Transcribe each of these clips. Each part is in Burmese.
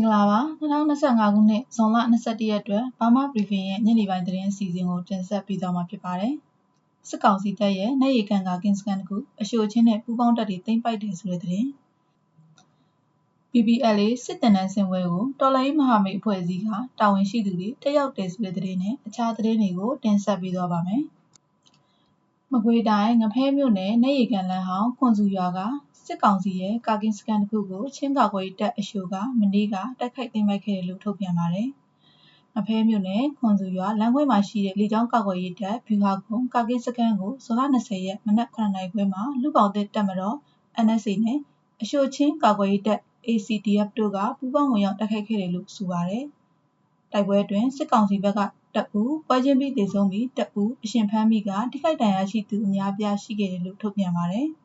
္ဂလာပါ2025ခုနှစ်ဇွန်လ21ရက်အတွက်ဘာမာ briefing ရဲ့ညနေပိုင်းသတင်းအစီအစဉ်ကိုတင်ဆက်ပေးသွားမှာဖြစ်ပါတယ်။စစ်ကောင်စီတပ်ရဲ့နေရီကန်ကကင်းစကန်တကူအရှိုချင်းနဲ့ပူးပေါင်းတပ်တွေတင်ပိုက်တယ်ဆိုတဲ့သတင်း PPLA စစ်တနန်းစင်ပွဲကိုတော်လိုင်းမဟာမိတ်အဖွဲ့အစည်းကတာဝန်ရှိသူတွေတက်ရောက်တယ်ဆိုတဲ့သတင်းနဲ့အခြားသတင်းတွေကိုတင်ဆက်ပေးသွားပါမယ်။မကွေးတိုင်းငဖဲမြို့နယ်နေရီကန်လန်းဟောင်းခွန်စုရွာက စစ်ကောင်စီရဲ့ကာကင်းစကန်တစ်ခုကိုချင်းကာကွယ်တပ်အရှိုကမနေ့ကတိုက်ခိုက်သိမ်းပိုက်ခဲ့တယ်လို့ထုတ်ပြန်ပါတယ်။အဖဲမြို့နယ်ခွန်စုရွာလမ်းခွဲမှာရှိတဲ့လေကြောင်းကာကွယ်ရေးတပ်ဗျူဟာကုန်းကာကင်းစကန်ကိုဇွန်လ20ရက်မနက်9:00နာရီခွဲမှာလူပေါတဲ့တပ်မတော် NSA နဲ့အရှိုချင်းကာကွယ်ရေးတပ် ACDF တို့ကပူးပေါင်းဝင်ရောက်တိုက်ခိုက်ခဲ့တယ်လို့ဆိုပါတယ်။တိုက်ပွဲအတွင်းစစ်ကောင်စီဘက်ကတပ်ဦးပွဲချင်းပြီးတေဆုံးပြီးတပ်ဦးအရှင်ဖမ်းမိကထိခိုက်ဒဏ်ရာရှိသူအများပြားရှိခဲ့တယ်လို့ထုတ်ပြန်ပါတယ်။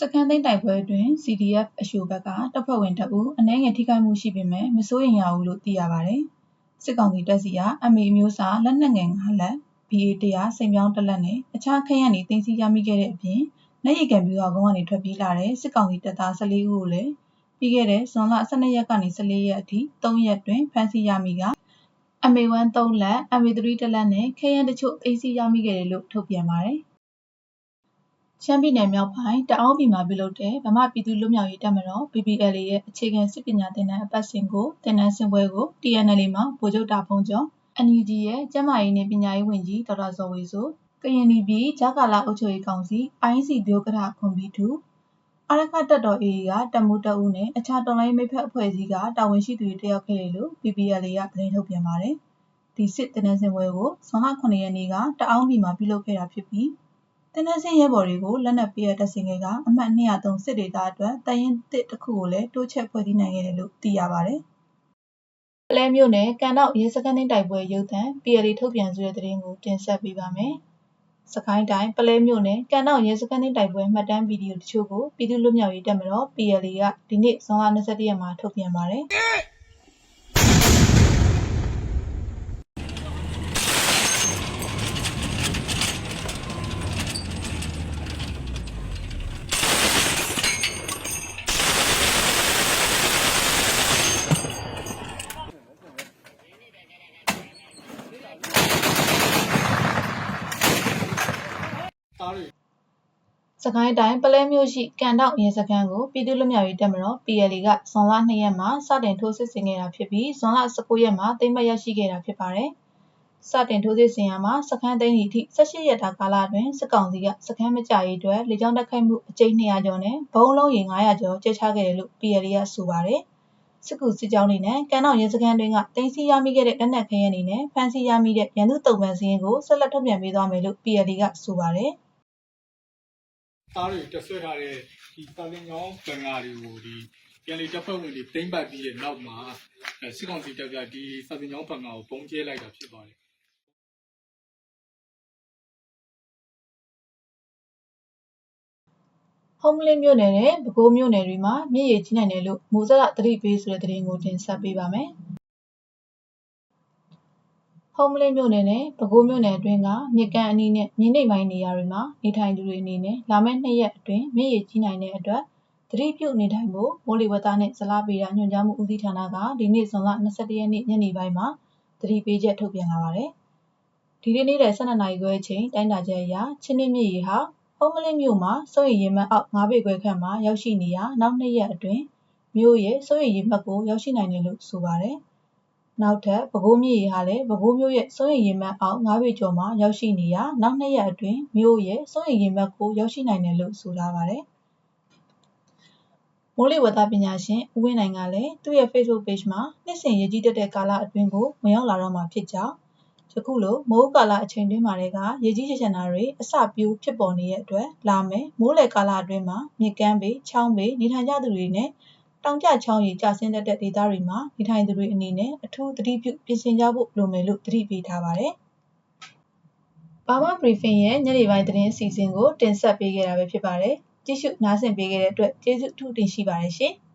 စခန်းသိမ်းတိုက်ပွဲအတွင်း CDF အရှိုဘက်က တပ်ဖွဲ့ဝင်တအူအနှဲငယ်ထိခိုက်မှုရှိပေမဲ့မစိုးရိမ်ရဘူးလို့ သိရပါတယ်။စစ်ကောင်စီတပ်စီက MA မျိုးစား လက်နက်ငယ်9လက် BA 100 စိန်ပြောင်းတစ်လက်နဲ့ အခြားခရမ်းတွေတင်စီရမိခဲ့တဲ့အပြင်လက်ရည်ကံပြူဟာကုန်းကနေ ထွက်ပြေးလာတဲ့ စစ်ကောင်စီတပ်သား14ဦးကိုလည်း ပြီးခဲ့တဲ့ ဇွန်လ12ရက်ကနေ14ရက်အထိ3ရက်တွင်ဖမ်းဆီးရမိက MA1 3လက် MA3 တစ်လက်နဲ့ခရမ်းတချို့ သိမ်းဆည်းရမိခဲ့တယ်လို့ ထုတ်ပြန်ပါတယ်။ ရှမ်းပြည်နယ်မြောက်ပိုင်းတအောင်းပြည်မှာပြုလုပ်တဲ့ဗမာပြည်သူ့လွတ်မြောက်ရေးတပ်မတော် BPLA ရဲ့အခြေခံစစ်ပညာသင်တန်းအပတ်စဉ်ကိုသင်တန်းဆင်ပွဲကို TNL မှာဗိုလ်ချုပ်တာဖုံကျော် NUG ရဲ့ကျန်းမာရေးနဲ့ပညာရေးဝန်ကြီးဒေါက်တာဇော်ဝေဆိုကရင်ပြည်ဂျာကာလာအုပ်ချုပ်ရေးကောင်စီ IC ဒုက္ကဋခွန်ဘီတူအရခတက်တော် AA ကတမှုတအုပ်နဲ့အခြားတော်လိုင်းမိဖက်အဖွဲ့အစည်းကတာဝန်ရှိသူတွေတက်ရောက်ခဲ့တယ်လို့ BPLA ကသတင်းထုတ်ပြန်ပါတယ်။ဒီစစ်တနန်းစင်ပွဲကိုဇွန်လ9ရက်နေ့ကတအောင်းပြည်မှာပြုလုပ်ခဲ့တာဖြစ်ပြီး တင်နန်းစင်းရဲဘော်တွေကိုလက်နက်ပေးရတပ်ဆင်ခဲ့ကအမှတ်203စစ်ဒေသအတွက်တရင်တစ်တစ်ခုကိုလည်းတိုးချက်ဖွဲ့စည်းနိုင်ခဲ့တယ်လို့သိရပါတယ်။ပလဲမျိုးနဲ့ကန်တော့ရဲစခန်းသိမ်းတိုက်ပွဲရုပ်သံ PLA ထုတ်ပြန်ဆိုတဲ့သတင်းကိုတင်ဆက်ပေးပါမယ်။စကိုင်းတိုင်းပလဲမျိုးနဲ့ကန်တော့ရဲစခန်းသိမ်းတိုက်ပွဲမှတ်တမ်းဗီဒီယိုတချို့ကိုပြည်သူ့လူမျိုးရေးတပ်မတော် PLA ကဒီနေ့ဇွန်လ22ရက်မှာထုတ်ပြန်ပါတယ်။ စကိုင်းတိုင်းပလဲမြို့ရှိကန်တောက်ရဲစခန်းကိုပြည်သူ့လွတ်မြောက်ရေးတပ်မတော် PLA ကဇွန်လ2ရက်မှာစတင်ထိုးစစ်ဆင်ခဲ့တာဖြစ်ပြီးဇွန်လ19ရက်မှာသိမ်းပိုက်ရရှိခဲ့တာဖြစ်ပါတယ်။စတင်ထိုးစစ်ဆင်ရမှာစခန်းသိမ်းသည့်အထိ18ရက်တာကာလအတွင်းစစ်ကောင်စီကစခန်းမကြရေးအတွက်လေကြောင်းတိုက်ခိုက်မှုအကြိမ်200ကျော်နဲ့ဘုံလုံးရေ900ကျော်ကျချခဲ့တယ်လို့ PLA ကဆိုပါတယ်။စစ်ကူစစ်ကြောင်းတွေနဲ့ကန်တော့ရဲစခန်းတွင်ကတင်စီရမိခဲ့တဲ့လက်နက်ခဲယမ်းတွေနဲ့ဖမ်းဆီးရမိတဲ့ရန်သူတုံ့ပန်စည်းရင်ကိုဆက်လက်ထုတ်ပြန်ပေးသွားမယ်လို့ PLA ကဆိုပါတယ်။ သားတွေတက်ဆွဲထားတဲ့ဒီတာလင်ညောင်းဘင်္ဂါတွေကိုဒီပြန်လေတပ်ဖွဲ့ဝင်တွေတိမ့်ပတ်ပြီးတဲ့နောက်မှာစစ်ကောင်စီတပ်ကဒီစာတင်ညောင်းဘင်္ဂါကိုပုံကျဲလိုက်တာဖြစ်ပါတယ်ဟုံးမလင်းမြို့နယ်နဲ့ပဲခူးမြို့နယ်တွေမှာမြစ်ရေကြီးနိုင်တယ်လို့မိုးစရသတိပေးဆိုတဲ့သတင်းကိုတင်ဆက်ပေးပါမယ်။ ဟုံးမလင်းမြို့နယ်နဲ့ပဲခူးမြို့နယ်အတွင်းကမြစ်ကမ်းအနီးနဲ့မြင်းနိမ့်ပိုင်းနေရာတွေမှာနေထိုင်သူတွေအနေနဲ့လာမယ့်နှစ်ရက်အတွင်းမြစ်ရေကြီးနိုင်တဲ့အတွက်သတိပြုနေထိုင်ဖို့မိုးလေဝသနဲ့ဇလဗေဒညွှန်ကြားမှုဦးစီးဌာနကဒီနေ့ဇွန်လ22ရက်နေ့ညနေပိုင်းမှာသတိပေးချက်ထုတ်ပြန်လာပါတယ်။ဒီနေ့နေ့လယ်12နာရီခွဲအချိန်တိုင်းတာချက်အရချင်းနှင်းမြစ်ရေဟာဟုံးမလင်းမြို့မှာစိုးရိမ်ရေမှတ်အောက်9ပေခွဲခန့်မှာရောက်ရှိနေရာနောက်နှစ်ရက်အတွင်းမြို့ရဲ့စိုးရိမ်ရေမှတ်ကိုရောက်ရှိနိုင်တယ်လို့ဆိုပါတယ်။ နောက်ထပ်ပဲခူးမြစ်ရေဟာလည်းပဲခူးမြို့ရဲ့စိုးရိမ်ရေမှတ်အောက်၅ပေကျော်မှာရောက်ရှိနေရာနောက်၂ရက်အတွင်းမြို့ရဲ့စိုးရိမ်ရေမှတ်ကိုရောက်ရှိနိုင်တယ်လို့ဆိုထားပါတယ်။မိုးလေဝသပညာရှင်ဦးဝင်းနိုင်ကလည်းသူ့ရဲ့ Facebook Page မှာနှစ်စဉ်ရေကြီးတက်တဲ့ကာလအတွင်းကိုဝင်ရောက်လာတော့မှာဖြစ်ကြောင်းယခုလိုမိုးကာလအချိန်တွင်းမှာတွေကရေကြီးချချန်တာတွေအစပြိုးဖြစ်ပေါ်နေတဲ့အတွက်လာမယ်မိုးလေကာလအတွင်းမှာမြစ်ကမ်းပေချောင်းပေနေထိုင်ကြသူတွေနဲ့ တောင်ကျချောင်းရေကျဆင်းတတ်တဲ့ဒေသတွေမှာနေထိုင်သူတွေအနေနဲ့အထူးသတိပြုပြင်ဆင်ကြဖို့လိုမယ်လို့သတိပေးထားပါတယ်။ဘာမ briefing ရဲ့ညနေပိုင်းသတင်းအစီအစဉ်ကိုတင်ဆက်ပေးခဲ့တာပဲဖြစ်ပါတယ်။ကြည့်ရှုနားဆင်ပေးခဲ့တဲ့အတွက်ကျေးဇူးအထူးတင်ရှိပါတယ်ရှင်။